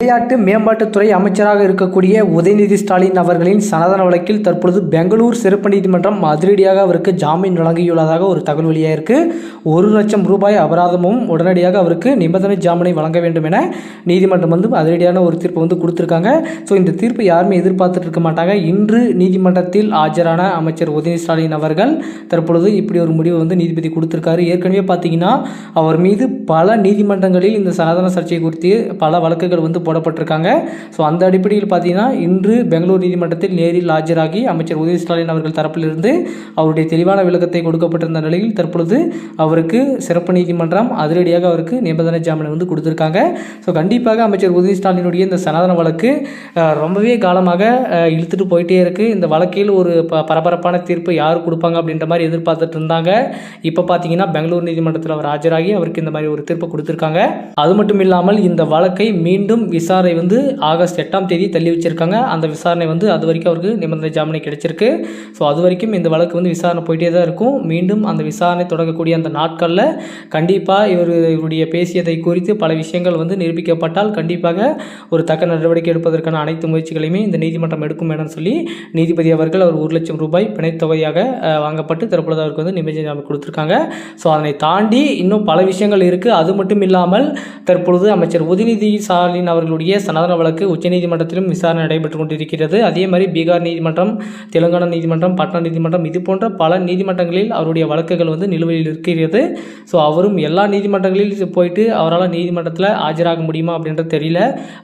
விளையாட்டு மேம்பாட்டுத்துறை அமைச்சராக இருக்கக்கூடிய உதயநிதி ஸ்டாலின் அவர்களின் சனாதன வழக்கில் தற்பொழுது பெங்களூர் சிறப்பு நீதிமன்றம் அதிரடியாக அவருக்கு ஜாமீன் வழங்கியுள்ளதாக ஒரு தகவல் வெளியாயிருக்கு. ஒரு லட்சம் ரூபாய் அபராதமும் உடனடியாக அவருக்கு நிபந்தனை ஜாமீனை வழங்க வேண்டும் என நீதிமன்றம் வந்து அதிரடியான ஒரு தீர்ப்பு வந்து கொடுத்துருக்காங்க. ஸோ இந்த தீர்ப்பு யாருமே எதிர்பார்த்துட்டு இருக்க மாட்டாங்க. இன்று நீதிமன்றத்தில் ஆஜரான அமைச்சர் உதயநிதி ஸ்டாலின் அவர்கள் தற்பொழுது இப்படி ஒரு முடிவு வந்து நீதிபதி கொடுத்துருக்காரு. ஏற்கனவே பார்த்தீங்கன்னா அவர் மீது பல நீதிமன்றங்களில் இந்த சனாதன சர்ச்சை குறித்து பல வழக்குகள் வந்து போடப்பட்டிருக்காங்க. ஸோ அந்த அடிப்படையில் பார்த்தீங்கன்னா இன்று பெங்களூர் நீதிமன்றத்தில் நேரில் ஆஜராகி அமைச்சர் உதய ஸ்டாலின் அவர்கள் தரப்பிலிருந்து அவருடைய தெளிவான விளக்கத்தை கொடுக்கப்பட்டிருந்த நிலையில் தற்பொழுது அவருக்கு சிறப்பு நீதிமன்றம் அதிரடியாக அவருக்கு நிபந்தனை ஜாமீன் வந்து கொடுத்துருக்காங்க. ஸோ கண்டிப்பாக அமைச்சர் உதய ஸ்டாலினுடைய இந்த சனாதன வழக்கு ரொம்பவே காலமாக இழுத்துட்டு போயிட்டே இருக்குது இந்த வழக்கில் ஒரு ப பரபரப்பான தீர்ப்பு யார் கொடுப்பாங்க அப்படின்ற மாதிரி எதிர்பார்த்துட்டு இருந்தாங்க. இப்போ பார்த்தீங்கன்னா பெங்களூர் நீதிமன்றத்தில் அவர் ஆஜராகி அவருக்கு இந்த மாதிரி ஒரு தீர்ப்பு கொடுத்துருக்காங்க. அது மட்டும் இல்லாமல் இந்த வழக்கை மீண்டும் விசாரணை வந்து ஆகஸ்ட் எட்டாம் தேதி தள்ளி வச்சிருக்காங்க. அந்த விசாரணை வந்து அது வரைக்கும் அவருக்கு நிபந்தனை ஜாமீன் கிடைச்சிருக்கு. ஸோ அது வரைக்கும் இந்த வழக்கு வந்து விசாரணை போயிட்டே தான் இருக்கும். மீண்டும் அந்த விசாரணை தொடங்கக்கூடிய அந்த நாட்களில் கண்டிப்பாக இவர் இவருடைய பேசியதை குறித்து பல விஷயங்கள் வந்து நிரூபிக்கப்பட்டால் கண்டிப்பாக ஒரு தக்க நடவடிக்கை எடுப்பதற்கான அனைத்து முயற்சிகளையுமே இந்த நீதிமன்றம் எடுக்கும் என சொல்லி நீதிபதி அவர்கள் அவர் ஒரு லட்சம் ரூபாய் பிணைத்தொகையாக வாங்கப்பட்டு தற்பொழுது அவருக்கு வந்து நிபந்தனை ஜாமீன் கொடுத்துருக்காங்க. ஸோ அதனை தாண்டி இன்னும் பல விஷயங்கள் இருக்குது அது மட்டும் இல்லாமல் தற்பொழுது அமைச்சர் உதயநிதி ஸ்டாலின் அவர்களுடைய சனாதன வழக்கு உச்சநீதிமன்றத்திலும் விசாரணை நடைபெற்று கொண்டிருக்கிறது. அதே மாதிரி பீகார் நீதிமன்றம் தெலுங்கானா நீதிமன்றம் பட்னா நீதிமன்றம் இது போன்ற பல நீதிமன்றங்களில் அவருடைய வழக்குகள் வந்து நிலுவையில் இருக்கிறது. ஸோ அவரும் எல்லா நீதிமன்றங்களில் போயிட்டு அவரால் நீதிமன்றத்தில் ஆஜராக முடியுமா அப்படின்றது தெரியல.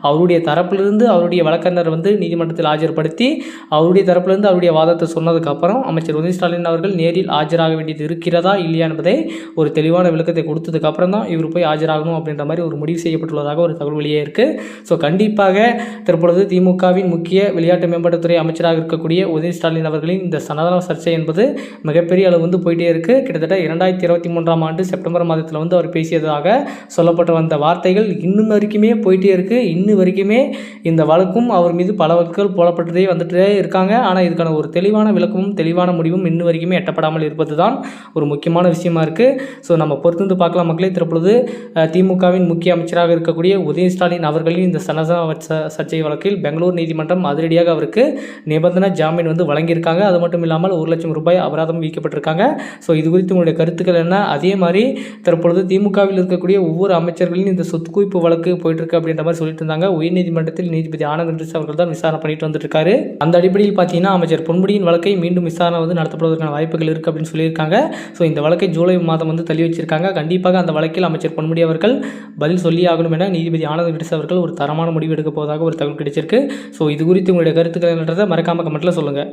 அவருடைய தரப்பிலிருந்து அவருடைய வழக்கறிஞர் வந்து நீதிமன்றத்தில் ஆஜர்படுத்தி அவருடைய தரப்பிலிருந்து அவருடைய வாதத்தை சொன்னதுக்கப்புறம் அமைச்சர் உதய ஸ்டாலின் அவர்கள் நேரில் ஆஜராக வேண்டியது இருக்கிறதா இல்லையா என்பதை ஒரு தெளிவான விளக்கத்தை கொடுத்ததுக்கப்புறம் தான் இவர் போய் ஆஜராகணும் அப்படின்ற மாதிரி ஒரு முடிவு செய்யப்பட்டுள்ளதாக ஒரு தகவல் வெளியே இருக்குது ஸோ கண்டிப்பாக தற்பொழுது திமுகவின் முக்கிய விளையாட்டு மேம்பாட்டுத்துறை அமைச்சராக இருக்கக்கூடிய உதய ஸ்டாலின் அவர்களின் இந்த சனாதன சர்ச்சை என்பது மிகப்பெரிய அளவு வந்து போயிட்டே இருக்குது கிட்டத்தட்ட இரண்டாயிரத்தி இருபத்தி மூன்றாம் ஆண்டு செப்டம்பர் மாதத்தில் வந்து அவர் பேசியதாக சொல்லப்பட்ட வந்த வார்த்தைகள் இன்னும் வரைக்குமே போயிட்டே இருக்குது இன்னும் வரைக்குமே இந்த வழக்கும் அவர் மீது பல வழக்குகள் போடப்பட்டதே வந்துட்டே இருக்காங்க. ஆனால் இதுக்கான ஒரு தெளிவான விளக்கமும் தெளிவான முடிவும் இன்னும் வரைக்குமே எட்டப்படாமல் இருப்பது தான் ஒரு முக்கியமான விஷயமா இருக்குது ஸோ நம்ம பொறுத்து வந்து பார்க்கலாம் மக்களே. தற்பொழுது திமுகவின் முக்கிய அமைச்சராக இருக்கக்கூடிய உதய ஸ்டாலின் அவர்களின் இந்த சனசா வச்ச- சர்ச்சை வழக்கில் பெங்களூர் நீதிமன்றம் அதிரடியாக அவருக்கு நிபந்தனை ஜாமீன் வந்து வழங்கியிருக்காங்க. அது மட்டும் இல்லாமல் ஒரு லட்சம் ரூபாய் அபராதம் விதிக்கப்பட்டிருக்காங்க. ஸோ இது குறித்து உங்களுடைய கருத்துக்கள் என்ன? அதே மாதிரி தற்பொழுது திமுகவில் இருக்கக்கூடிய ஒவ்வொரு அமைச்சர்களின் இந்த சொத்து குவிப்பு வழக்கு போயிட்டுருக்கு அப்படின்ற மாதிரி சொல்லிட்டு இருந்தாங்க. உயர்நீதிமன்றத்தில் நீதிபதி ஆனந்த் வெங்கடேஷ் அவர்கள் தான் விசாரணை பண்ணிட்டு வந்துருக்காரு. அந்த அடிப்படையில் பார்த்தீங்கன்னா அமைச்சர் பொன்முடியின் வழக்கை மீண்டும் விசாரணை வந்து நடத்தப்படுவதற்கான வாய்ப்புகள் இருக்குது அப்படின்னு சொல்லியிருக்காங்க. ஸோ இந்த வழக்கை ஜூலை மாதம் வந்து தள்ளி வச்சிருக்காங்க. கண்டிப்பாக அந்த வழக்கில் அமைச்சர் பொன்முடி அவர்கள் பதில் சொல்லி ஆகணும் என நீதிபதி ஆனந்த் வெங்கடேஷ் அவர்கள் ஒரு தரமான முடிவு எடுக்க போவதாக ஒரு தகவல் கிடைச்சிருக்கு. ஸோ இது குறித்து உங்களுடைய கருத்துக்கள் என்னன்றதை மறக்காமல் கமெண்ட்டில் சொல்லுங்கள்